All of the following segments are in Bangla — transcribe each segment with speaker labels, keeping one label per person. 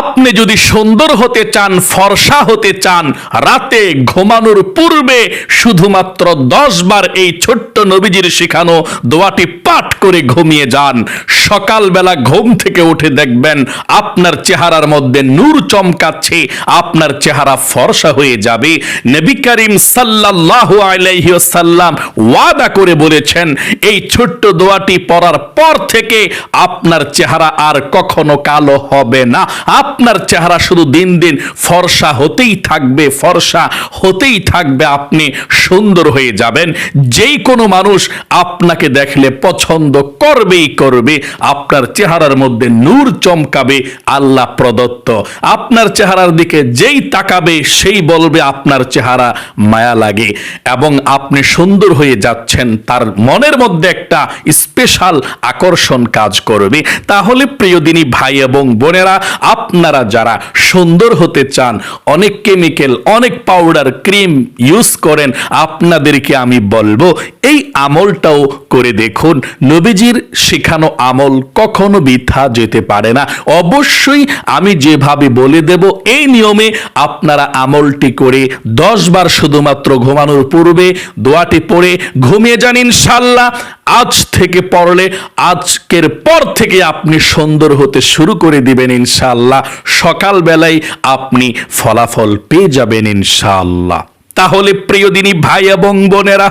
Speaker 1: আপনি যদি সুন্দর হতে চান, ফর্সা হতে চান, রাতে ঘুমানোর পূর্বে শুধুমাত্র দশ বার এই ছোট্ট নবীজির শেখানো দোয়াটি পাঠ করে ঘুমিয়ে যান। সকালবেলা ঘুম থেকে উঠে দেখবেন আপনার চেহারার মধ্যে নূর চমকাচ্ছে, আপনার চেহারা ফর্সা হয়ে যাবে। নবী করিম সাল্লাল্লাহু আলাইহি ওয়াসাল্লাম ওয়াদা করে বলেছেন, এই ছোট্ট দোয়াটি পড়ার পর থেকে আপনার চেহারা আর কখনো কালো হবে না। আপনার চেহারা শুধু দিন দিন ফর্সা হতেই থাকবে, ফর্সা হতেই থাকবে, আপনি সুন্দর হয়ে যাবেন। যেই কোনো মানুষ আপনাকে দেখলে পছন্দ করবেই করবে, আপনার চেহারার মধ্যে নূর চমকাবে, আল্লাহ প্রদত্ত। আপনার চেহারার দিকে যেই তাকাবে, সেই বলবে আপনার চেহারা মায়া লাগে এবং আপনি সুন্দর হয়ে যাচ্ছেন, তার মনের মধ্যে একটা স্পেশাল আকর্ষণ কাজ করবে। তাহলে প্রিয় দিনী ভাই এবং বোনেরা আপনারা যারা সুন্দর হতে চান, অনেক কেমিক্যাল অনেক পাউডার ক্রিম ইউজ করেন, আপনাদেরকে আমি বলব, এই আমলটাও করে দেখুন। নবীজির শেখানো আমল কখনো বৃথা যেতে পারে না। অবশ্যই আমি যেভাবে বলে দেব, এই নিয়মে আপনারা আমলটি করে দশ বার শুধুমাত্র ঘুমানোর পূর্বে দোয়াটি পড়ে ঘুমিয়ে যান ইনশাল্লাহ আজ থেকে পড়লে আজকের পর থেকে আপনি সুন্দর হতে শুরু করে দিবেন ইনশাল্লাহ সকালবেলায় আপনি ফলাফল পেয়ে যাবেন ইনশাল্লাহ তাহলে প্রিয় দিনী ভাই এবং বোনেরা,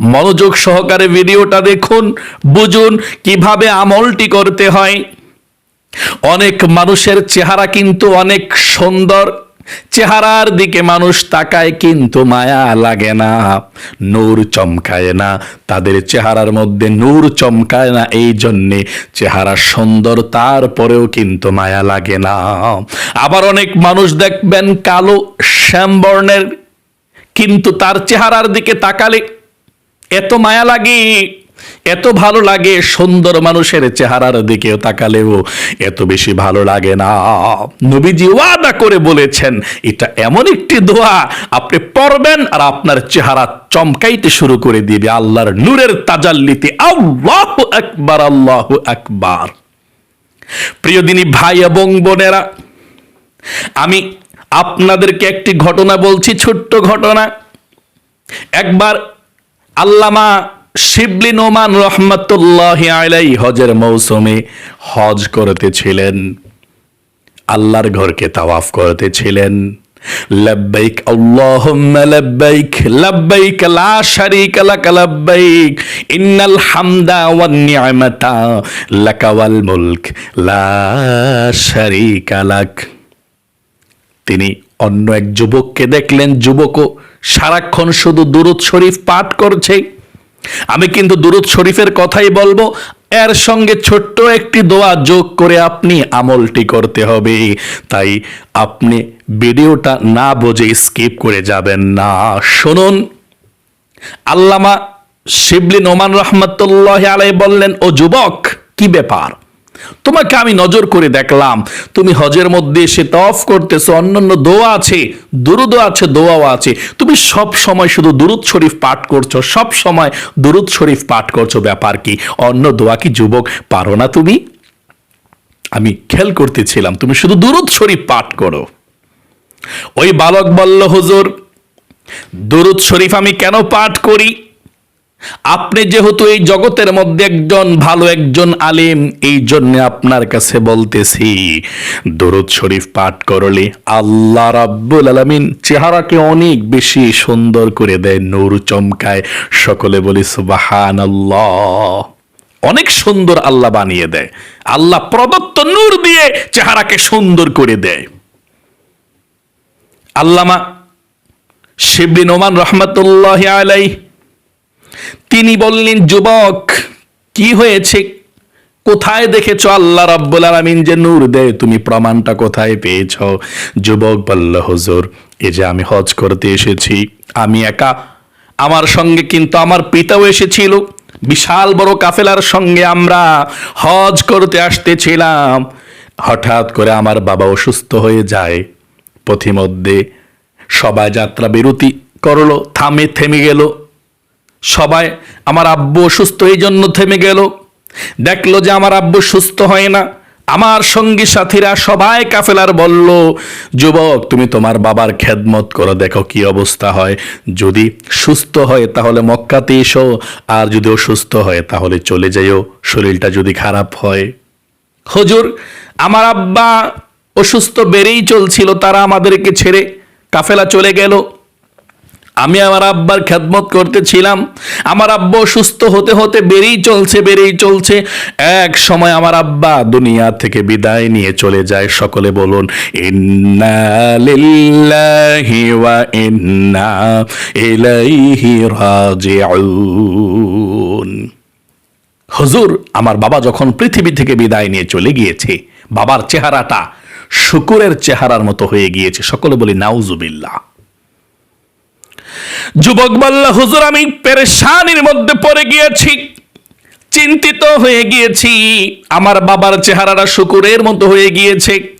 Speaker 1: মনোযোগ সহকারে ভিডিওটা দেখুন, বুঝুন কীভাবে আমলটি করতে হয়। অনেক মানুষের চেহারা কিন্তু অনেক সুন্দর। চেহারার দিকে মানুষ তাকায় কিন্তু মায়া লাগে না। নূর চমকায় না। তাদের চেহারার মধ্যে নূর চমকায় না। এই জন্যে চেহারা সুন্দর, তারপরেও কিন্তু মায়া লাগে না। আবার অনেক মানুষ দেখবেন কালো শ্যামবর্ণের, কিন্তু তার চেহারার দিকে তাকালে এত মায়া লাগে। এত ভালো লাগে সুন্দর মানুষের চেহারার দিকেও তাকালেও, এত বেশি ভালো লাগে না। নবীজি ওয়াদা করে বলেছেন, এটা এমন একটি দোয়া, আপনি পড়বেন আর আপনার চেহারা চমকাইতে শুরু করে দিবে। আল্লাহর নূরের তাজাল্লিতে আল্লাহ আকবার আল্লাহ আকবার। প্রিয় দিনী ভাই এবং বোনেরা, আমি আপনাদেরকে একটি ঘটনা বলছি, ছোট্ট ঘটনা। একবার আল্লামা শিবলি নোমান রহমতুল্লাহ আলাই হজের মৌসুমে হজ করতেছিলেন। আল্লাহর ঘরকে তাওয়াফ করতেছিলেন। লব্বাইক, আল্লাহুম্মা লব্বাইক লব্বাইক, লা শারীকা লাক লব্বাইক, ইন্নাল হামদা ওয়ান নি'মাতা লাকা ওয়াল মুলক, লা শারীকা লাক। তিনি অন্য এক যুবককে দেখলেন, যুবকও সারাক্ষণ শুধু দুরুদ শরীফ পাঠ করছে। আমি কিন্তু দুরুদ শরীফের কথাই বলব, এর সঙ্গে ছোট্ট একটি দোয়া যোগ করে আপনি আমলটি করতে হবে। তাই আপনি ভিডিওটা না বোঝে স্কিপ করে যাবেন না। শুনুন, আল্লামা শিবলি নোমান রহমতুল্লাহ আলাই বললেন, ও যুবক, কি ব্যাপার? তোমাকে আমি নজর করে দেখলাম। তুমি হজের মধ্যে এসে তফ করতেছো, অন্যান্য দোয়া আছে দুরুদ আছে, দোয়াও আছে। তুমি সব সময় শুধু দুরুদ শরীফ পাঠ করছ, সব সময় দুরুদ শরীফ পাঠ করছ, ব্যাপার কি? অন্য দোয়া কি যুবক পারো না তুমি? আমি খেয়াল করতেছিলাম, তুমি শুধু দুরুদ শরীফ পাঠ করো। ওই বালক বলল, হুজুর, দুরুদ শরীফ আমি কেন পাঠ করি? আপনি যেহেতু এই জগতের মধ্যে একজন ভালো একজন আলিম, এই জন্য আপনার কাছে বলতেছি, দরুদ শরীফ পাঠ করলে আল্লাহ রাব্বুল আলামিন চেহারাকে অনেক বেশি সুন্দর করে দেয়, নূর চমকায়, সকলে বলি সুবহানাল্লাহ। অনেক সুন্দর আল্লাহ বানিয়ে দেয়, আল্লাহ প্রদত্ত নূর দিয়ে চেহারাকে সুন্দর করে দেয়। আল্লামা শিবলিন ওমান রহমতুল্লাহ আলাই তিনি বললেন, যুবক, কি হয়েছে? কোথায় দেখেছ আল্লাহ রাব্বুল আলামিন যে নূর দেয়? তুমি প্রমাণটা কোথায় পেয়েছ? যুবক বলল, হুজুর, এই যে আমি হজ করতে এসেছি, আমি একা। আমার সঙ্গে কিন্তু আমার পিতাও এসেছিল। বিশাল বড় কাফেলার সঙ্গে আমরা হজ করতে আসতেছিলাম। হঠাৎ করে আমার বাবা অসুস্থ হয়ে যায়। পথিমধ্যে সবাই যাত্রা বিরতি করল, থামে থেমে গেল। সবাই, আমার আব্বু অসুস্থ এই জন্য থেমে গেল। দেখল যে আমার আব্বু সুস্থ হয় না। আমার সঙ্গী সাথীরা সবাই কাফেলার বলল, যুবক, তুমি তোমার বাবার খেদমত করো দেখো কি অবস্থা হয়। যদি সুস্থ হয় তাহলে মক্কাতে এসো, আর যদি অসুস্থ হয় তাহলে চলে যাইও, শরীরটা যদি খারাপ হয়। হজুর, আমার আব্বা অসুস্থ বেড়েই চলছিল, তারা আমাদেরকে ছেড়ে কাফেলা চলে গেল। আমি আমার আব্বার খেদমত করতেছিলাম। আমার আব্বা সুস্থ হতে হতে বেড়েই চলছে বেড়েই চলছে। এক সময় আমার আব্বা দুনিয়া থেকে বিদায় নিয়ে চলে যায়, সকলে বলুন, ইন্না লিল্লাহি ওয়া ইন্না ইলাইহি রাজিউন। হুজুর, আমার বাবা যখন পৃথিবী থেকে বিদায় নিয়ে চলে গিয়েছে, বাবার চেহারাটা শুকুরের চেহারার মতো হয়ে গিয়েছে। সকলে বলি, নাউজুবিল্লাহ। যুবক বলল, হুজুর, আমি পেরেশানির মধ্যে পড়ে গিয়েছি। চিন্তিত হয়ে গিয়েছি। আমার বাবার চেহারাটা শুকুরের মতো হয়ে গিয়েছে।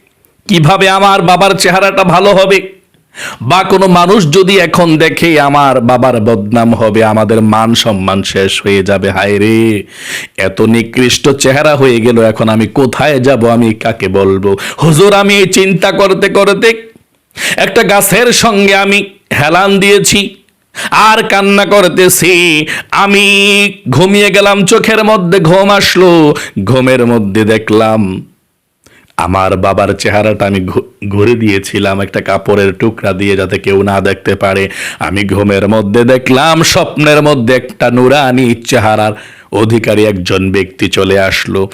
Speaker 1: কীভাবে আমার বাবার চেহারাটা ভালো হবে? বা কোনো মানুষ যদি এখন দেখে আমার বাবার বদনাম হবে, আমাদের মান সম্মান শেষ হয়ে যাবে। হায় রে, এত নিকৃষ্ট চেহারা হয়ে গেল, এখন আমি কোথায় যাব, আমি কাকে বলব? হুজুর, আমি চিন্তা করতে করতে একটা গাছের সঙ্গে আমি হেলান দিয়েছি। আর কান্না করতেছি। আমি ঘুমিয়ে গেলাম, চোখের মধ্যে ঘুম আসলো। ঘুমের মধ্যে দেখলাম, আমার বাবার চেহারাটা আমি ঘুরে দিয়েছিলাম একটা কাপড়ের টুকরা দিয়ে যাতে কেউ না দেখতে পারে। আমি ঘুমের মধ্যে দেখলাম, স্বপ্নের মধ্যে একটা নুরানি চেহারার অধিকারী একজন ব্যক্তি চলে আসলো।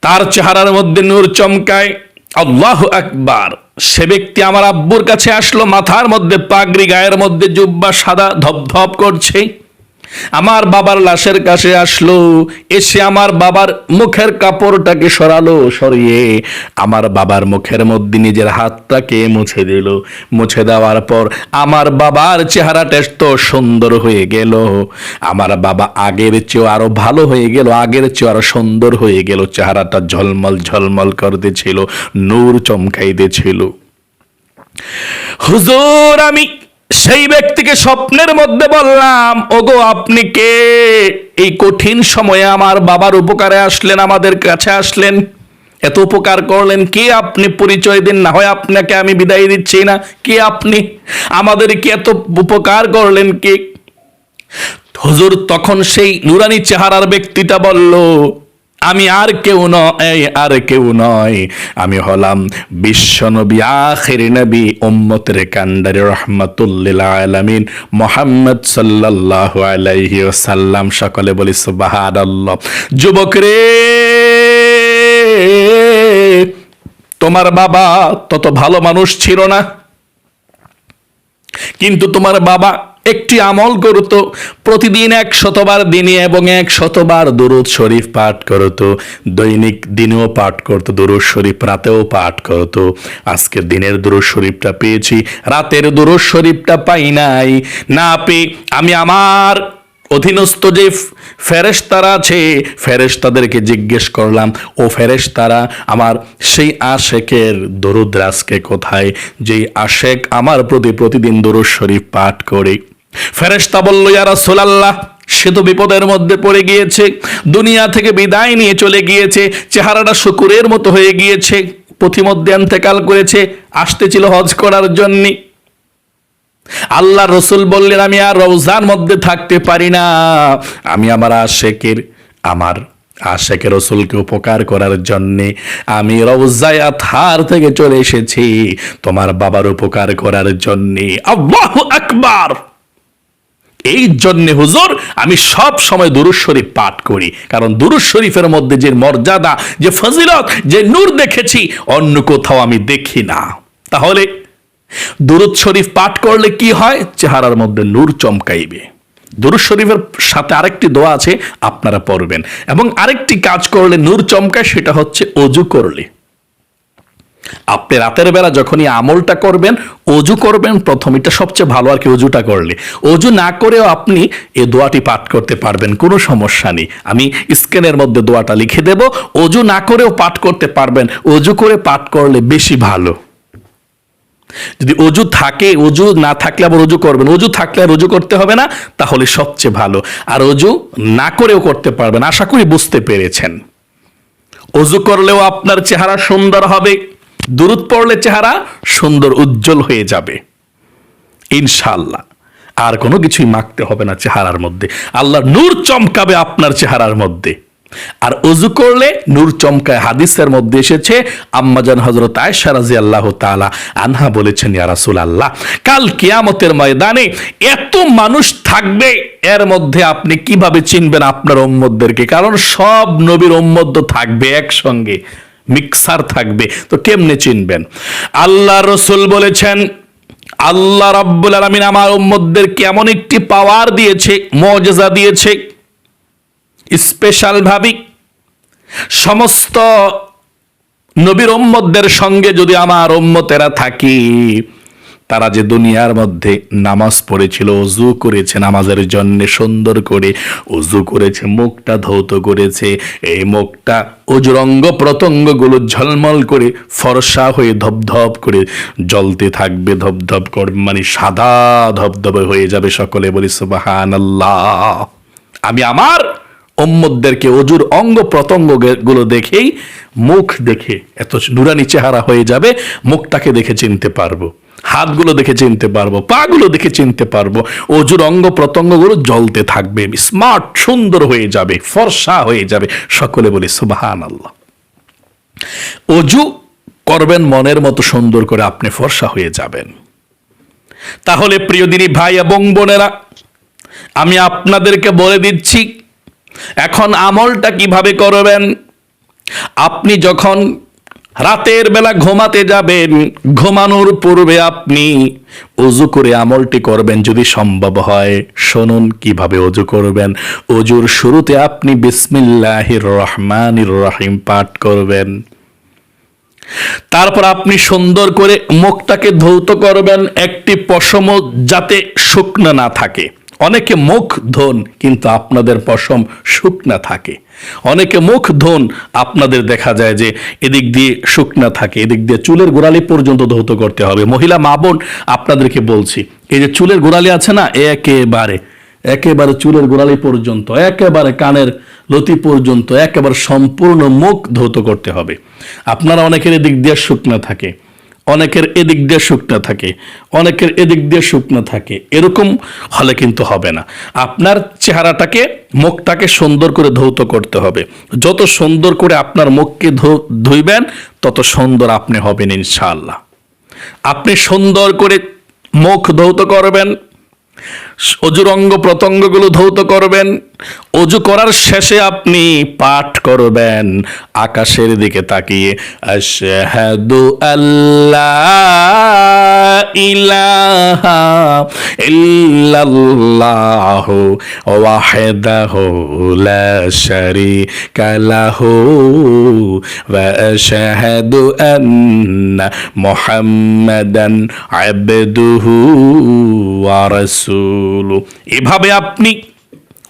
Speaker 1: তার চেহারার মধ্যে নূর চমকায়। আল্লাহ আকবার। সে ব্যক্তি আমার আব্বুর কাছে আসলো, মাথার মধ্যে পাগড়ি, গায়ের মধ্যে জুব্বা সাদা ধপধপ করছে। আমার বাবার লাশের কাছে আসলো, এসে আমার বাবার মুখের কাপড়টাকে সরালো, সরিয়ে আমার বাবার মুখের মধ্যে নিজের হাতটাকে মুছে দিল। মুছে দেওয়ার পর আমার বাবার চেহারাটা তো সুন্দর হয়ে গেল। আমার বাবা আগের চেয়েও আরও ভালো হয়ে গেল, আগের চেয়েও আরও সুন্দর হয়ে গেল। চেহারাটা ঝলমল ঝলমল করতেছিল, নূর চমকাইতেছিল। হুজুর, আমি সেই ব্যক্তিকে স্বপ্নের মধ্যে বললাম, ওগো, আপনি কে? এই কঠিন সময়ে আমার বাবার উপকারে আসলেন, আমাদের কাছে আসলেন। এত উপকার করলেন, কে আপনি? পরিচয় দিন, না হয় আপনাকে আমি বিদায় দিচ্ছি না। কে আপনি? আমাদের কি এত উপকার করলেন কে? হজুর তখন সেই নুরানি চেহারার ব্যক্তিটা বলল আমি আর কেউ নয়, আর কেউ নয়। আমি হলাম বিশ্বনবী, আখের নবী, উম্মতের কান্ডারে রহমাতুল্লিল আলামিন। মোহাম্মদ সাল্লাল্লাহু আলাইহি সাল্লাম সকলে বলি সুবহানাল্লাহ। যুবক রে তোমার বাবা তত ভালো মানুষ ছিল না, কিন্তু তোমার বাবা একটি আমল করতো, প্রতিদিন এক শতবার দিনে এবং এক শতবার দুরুদ শরীফ পাঠ করতো, দৈনিক দিনেও পাঠ করতো, দুরুদ শরীফ রাতেও পাঠ করতো। আজকের দিনের দুরুদ শরীফটা পেয়েছি, রাতের দুরুদ শরীফটা পাই নাই। না পেয়ে আমি আমার অধীনস্থ যে ফেরেশতারা আছে, ফেরেশতাদেরকে জিজ্ঞেস করলাম, ও ফেরেশতারা, আমার সেই আশেকের দরুদ রাজকে কোথায়? যেই আশেক আমার প্রতি প্রতিদিন দরুদ শরীফ পাঠ করে। ফেরেশতা বলল, ইয়া রাসূলুল্লাহ, সে তো বিপদের মধ্যে পড়ে গিয়েছে, দুনিয়া থেকে বিদায় নিয়ে চলে গিয়েছে, চেহারাটা শুকুরের মতো হয়ে গিয়েছে, পথিমধ্যে অন্তেকাল করেছে, আসতেছিল হজ করার জন্যে। আল্লাহ রসুল বললেন, আমি আর রওজার মধ্যে থাকতে পারি না। আমি আমার আশেকের আমার আশেকের রসুলকে উপকার করার জন্যে আমি রওজায় আথার থেকে চলে এসেছি, তোমার বাবার উপকার করার জন্যে। আল্লাহু আকবার! এই জন্য হুজুর আমি সব সময় দুরুজ শরীফ পাঠ করি। কারণ দুরুজ শরীফের মধ্যে যে মর্যাদা, যে ফজিলত, যে নূর দেখেছি, অন্য কোথাও আমি দেখি না। তাহলে দুরুদ শরীফ পাঠ করলে কি হয়? চেহারার মধ্যে নূর চমকাইবে। দুরুদ শরীফের সাথে আরেকটি দোয়া আছে, আপনারা পড়বেন। এবং আরেকটি কাজ করলে নূর চমকায়, সেটা হচ্ছে অজু করলে। আপনি রাতের বেলা যখনই আমলটা করবেন, অজু করবেন, প্রথম এটা সবচেয়ে ভালো আর কি অজুটা করলে। অজু না করেও আপনি এই দোয়াটি পাঠ করতে পারবেন, কোনো সমস্যা নেই। আমি স্ক্যানের মধ্যে দোয়াটা লিখে দেব, অজু না করেও পাঠ করতে পারবেন, অজু করে পাঠ করলে বেশি ভালো। যদি অজু থাকে, অজু না থাকলে আবার অজু করবেন, অজু থাকলে আর অজু করতে হবে না, তাহলে সবচেয়ে ভালো। আর অজু না করেও করতে পারবেন, আশা করি বুঝতে পেরেছেন। অজু করলেও আপনার চেহারা সুন্দর হবে। দূরত পড়লে চেহারা সুন্দর, উজ্জ্বল হয়ে যাবে। ইনশাল্লাহ আর কোনো কিছুই মাখতে হবে না চেহারার মধ্যে। আল্লাহ নূর চমকাবে আপনার চেহারার মধ্যে। আর অজু করলে নূর চমকায় হাদিসের মধ্যে এসেছে আম্মাজান হজরত আয়সা রাজি আল্লাহ তালা আনহা বলেছেন, ইয়া রাসূল আল্লাহ কাল কিয়ামতের ময়দানে এত মানুষ থাকবে, এর মধ্যে আপনি কীভাবে চিনবেন আপনার ওম্মদদেরকে কারণ সব নবীর ওম্মদ থাকবে একসঙ্গে। মিক্সার থাকবে। তো কেমনে চিনবেন? আল্লাহ রসুল বলেছেন, আল্লাহ রাব্বুল আলমিন আমার উম্মতদেরকে এমন একটি পাওয়ার দিয়েছে মজেজা দিয়েছে স্পেশাল ভাবি সমস্ত নবীর ওম্মদদের সঙ্গে যদি আমার উম্মতেরা থাকি। তারা যে দুনিয়ার মধ্যে নামাজ পড়েছিল অজু করেছে নামাজের জন্য সুন্দর করে অজু করেছে, মুখটা ধৌত করেছে, এই মুখটা অজুরঙ্গ প্রত্যঙ্গগুলো ঝলমল করে ফর্সা হয়ে ধপধপ করে জ্বলতে থাকবে, ধপধপ করে মানে সাদা ধপধপে হয়ে যাবে সকলে বলি সুবাহান আমি আমার ওম্মদদেরকে অজুর অঙ্গ প্রত্যঙ্গগুলো দেখেই মুখ দেখে, এত নুরানি চেহারা হয়ে যাবে, মুখটাকে দেখে চিনতে পারব, হাতগুলো দেখে চিনতে পারব, পাগুলো দেখে চিনতে পারব, অজুর অঙ্গ প্রত্যঙ্গগুলো জ্বলতে থাকবে, স্মার্ট, সুন্দর হয়ে যাবে, ফর্সা হয়ে যাবে, সকলে বলি সুবাহান আল্লাহ অজু করবেন মনের মতো সুন্দর করে আপনি ফর্সা হয়ে যাবেন। তাহলে প্রিয় দিনী ভাই এবং বোনেরা, আমি আপনাদেরকে বলে দিচ্ছি এখন আমলটা কীভাবে করবেন? আপনি যখন রাতের বেলা ঘুমাতে যাবেন, ঘুমানোর পূর্বে আপনি অজু করে আমলটি করবেন যদি সম্ভব হয়। শুনুন কীভাবে অজু করবেন। অজুর শুরুতে আপনি বিসমিল্লাহির রহমানির রহিম পাঠ করবেন। তারপর আপনি সুন্দর করে মুখটাকে ধৌত করবেন, একটি পশম যাতে শুকনো না থাকে। অনেকে মুখ ধন কিন্তু আপনাদের পশম শুকনা থাকে। অনেকে মুখ ধন আপনাদের দেখা যায় যে এদিক দিয়ে শুকনা থাকে, এদিক দিয়ে চুলের গোড়ালি পর্যন্ত ধৌত করতে হবে। মহিলা মা বোন, আপনাদেরকে বলছি, এই যে চুলের গোড়ালি আছে না, একেবারে একেবারে চুলের গোড়ালি পর্যন্ত, একেবারে কানের লতি পর্যন্ত, একেবারে সম্পূর্ণ মুখ ধৌত করতে হবে। আপনারা অনেকের এদিক দিয়ে শুকনা থাকে। অনেকের এদিক দিয়ে শুকনো থাকে, অনেকের এদিক দিয়ে শুকনো থাকে। এরকম হলে কিন্তু হবে না। আপনার চেহারাটাকে, মুখটাকে সুন্দর করে ধৌত করতে হবে। যত সুন্দর করে আপনার মুখকে ধুইবেন, তত সুন্দর আপনি হবেন ইনশাআল্লাহ। আপনি সুন্দর করে মুখ ধৌত করবেন অজুর অঙ্গ প্রত্যঙ্গগুলো ধৌত করবেন অজু করার শেষে আপনি পাঠ করবেন। আকাশের দিকে তাকিয়ে, আশহাদু আল্লাহ ইলাহা ইল্লাল্লাহু ওয়াহদাহু লা শারীকা লাহু ওয়া আশহাদু আন্না মুহাম্মাদান আবদুহু ওয়া রাসূলু এভাবে আপনি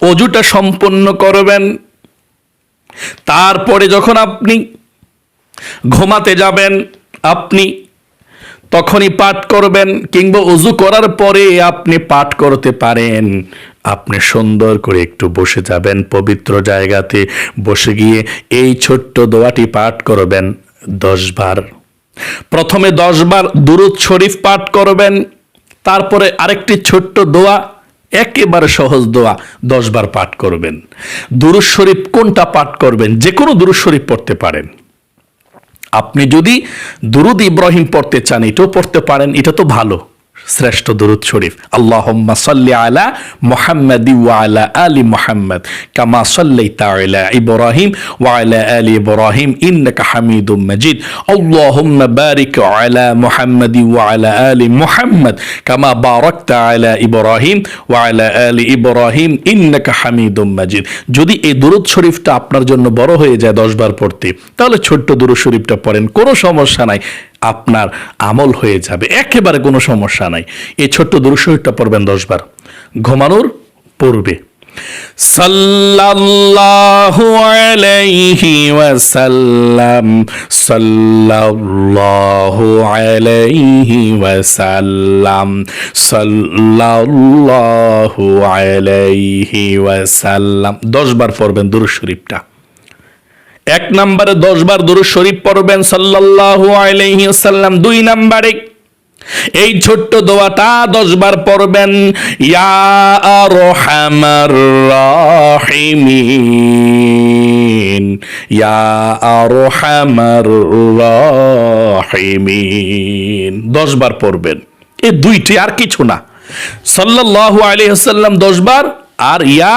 Speaker 1: অজুটা সম্পন্ন করবেন। তারপরে যখন আপনি ঘুমাতে যাবেন, আপনি তখনই পাঠ করবেন কিংবা অজু করার পরে আপনি পাঠ করতে পারেন। আপনি সুন্দর করে একটু বসে যাবেন পবিত্র জায়গাতে। বসে গিয়ে এই ছোট্ট দোয়াটি পাঠ করবেন দশবার। প্রথমে দশবার দুরুদ শরীফ পাঠ করবেন। তারপরে আরেকটি ছোট্ট দোয়া একেবারে সহজ দোয়া দশবার পাঠ করবেন। দুরুজ শরীফ কোনটা পাঠ করবেন? যে কোনো দুরুজ শরীফ পড়তে পারেন। আপনি যদি দুরুদ ইব্রাহিম পড়তে চান, এটাও পড়তে পারেন, এটা তো ভালো। শ্রেষ্ঠ দরুদ শরীফ। সাল্লি আলা মুহাম্মাদ ওয়া আলা মুহাম্মাদ, কামা সাল্লাইতা আলা ইব্রাহিম ওয়া আলা ইব্রাহিম, ইন্নাকা হামিদুম মাজিদ। বারিক আলা মুহাম্মাদ ওয়া আলা মুহাম্মাদ, কামা বারাকতা আলা ইব্রাহিম ওয়া আলা ইব্রাহিম, ইন্নাকা হামিদুম মাজিদ। যদি এই দরুদ শরীফটা আপনার জন্য বড় হয়ে যায় 10 বার পড়তে, তাহলে ছোট্ট দরুদ শরীফটা পড়েন, কোনো সমস্যা নাই। আপনার আমল হয়ে যাবে। একেবারে কোনো সমস্যা নাই। এই ছোট্ট দুরুশরীরটা পড়বেন দশবার। ঘুমানোর পূর্বে। সাল্লাল্লাহু আলাইহি ওয়াসাল্লাম, সাল্লাল্লাহু আলাইহি ওয়াসাল্লাম, সাল্লাল্লাহু আলাইহি ওয়াসাল্লাম। দশ বার পড়বেন দুরুদ শরীফটা এক নম্বরে দশ বার দুরুদ শরীফ পড়বেন সাল্লাল্লাহু আলাইহি ওয়াসাল্লাম। দুই নম্বরে এই ছোট্ট দোয়াটা দশ বার পড়বেন, ইয়া আরহামার রাহিমিন, ইয়া আরহামার রাহিমিন। দশ বার পড়বেন। এই দুইটি আর কিছু না। সাল্লাল্লাহু আলাইহি ওয়াসাল্লাম দশ বার, আর ইয়া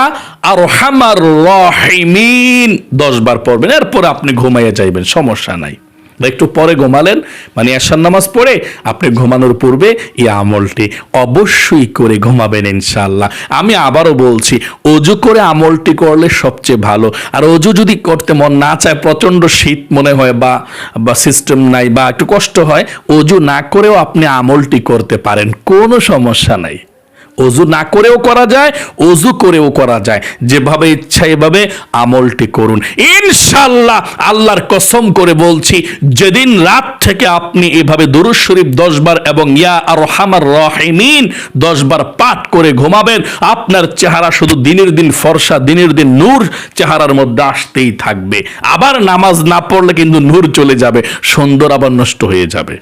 Speaker 1: আর হামার রহিমিন। দশ বার পড়বেন, এরপর আপনি ঘুমাইয়া যাইবেন, সমস্যা নাই। একটু পরে ঘুমালেন মানে এশার নামাজ পড়ে আপনি ঘুমানোর পূর্বে এই আমলটি অবশ্যই করে ঘুমাবেন ইনশাল্লাহ আমি আবারও বলছি, অজু করে আমলটি করলে সবচেয়ে ভালো। আর অজু যদি করতে মন না চায়, প্রচণ্ড শীত মনে হয় বা বা সিস্টেম নাই বা একটু কষ্ট হয়, অজু না করেও আপনি আমলটি করতে পারেন, কোনো সমস্যা নাই। অজু না করেও করা যায়, অজু করেও করা যায়। যেভাবে ইচ্ছা এভাবে আমলটি করুন। ইনশাল্লাহ আল্লাহর কসম করে বলছি, যেদিন রাত থেকে আপনি এভাবে দুরুদ শরীফ দশবার এবং ইয়া আর হামার রহিমিন দশবার পাঠ করে ঘুমাবেন, আপনার চেহারা শুধু দিনের দিন ফর্সা, দিনের দিন নূর চেহারার মধ্যে আসতেই থাকবে। আবার নামাজ না পড়লে কিন্তু নূর চলে যাবে, সুন্দর আবার নষ্ট হয়ে যাবে।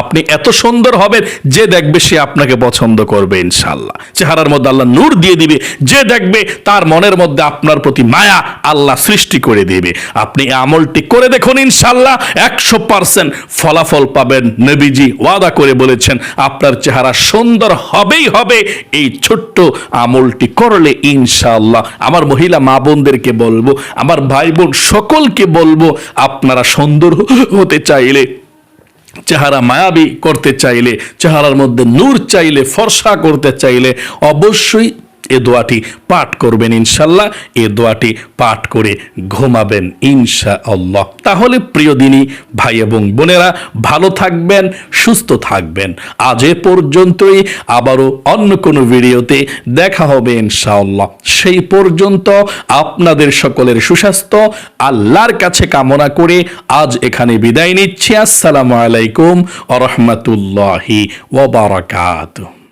Speaker 1: আপনি এত সুন্দর হবেন, যে দেখবে সে আপনাকে পছন্দ করবে ইনশাল্লাহ চেহারার মধ্যে আল্লাহ নূর দিয়ে দিবে, যে দেখবে তার মনের মধ্যে আপনার প্রতি মায়া আল্লাহ সৃষ্টি করে দিবে। আপনি আমলটি করে দেখুন ইনশাল্লাহ একশো পার্সেন্ট ফলাফল পাবেন নবীজি ওয়াদা করে বলেছেন, আপনার চেহারা সুন্দর হবেই হবে, এই ছোট্ট আমলটি করলে ইনশাল্লাহ আমার মহিলা মা বোনদেরকে বলব, আমার ভাই বোন সকলকে বলব, আপনারা সুন্দর হতে চাইলে চেহারা মায়াবী করতে চাইলে চেহারার মধ্যে নূর চাইলে ফর্সা করতে চাইলে অবশ্যই এ দোয়াটি পাঠ করবেন ইনশাল্লাহ, এ দোয়াটি পাঠ করে ঘুমাবেন ইনশা আল্লাহ তাহলে প্রিয় দিনী, ভাই এবং বোনেরা, ভালো থাকবেন, সুস্থ থাকবেন। আজ এ পর্যন্তই, আবারও অন্য কোনো ভিডিওতে দেখা হবে ইনশাআল্লাহ। সেই পর্যন্ত আপনাদের সকলের সুস্বাস্থ্য, আল্লাহর কাছে কামনা করে আজ এখানে বিদায় নিচ্ছি। আসসালামু আলাইকুম আ ওবরাকাতুহ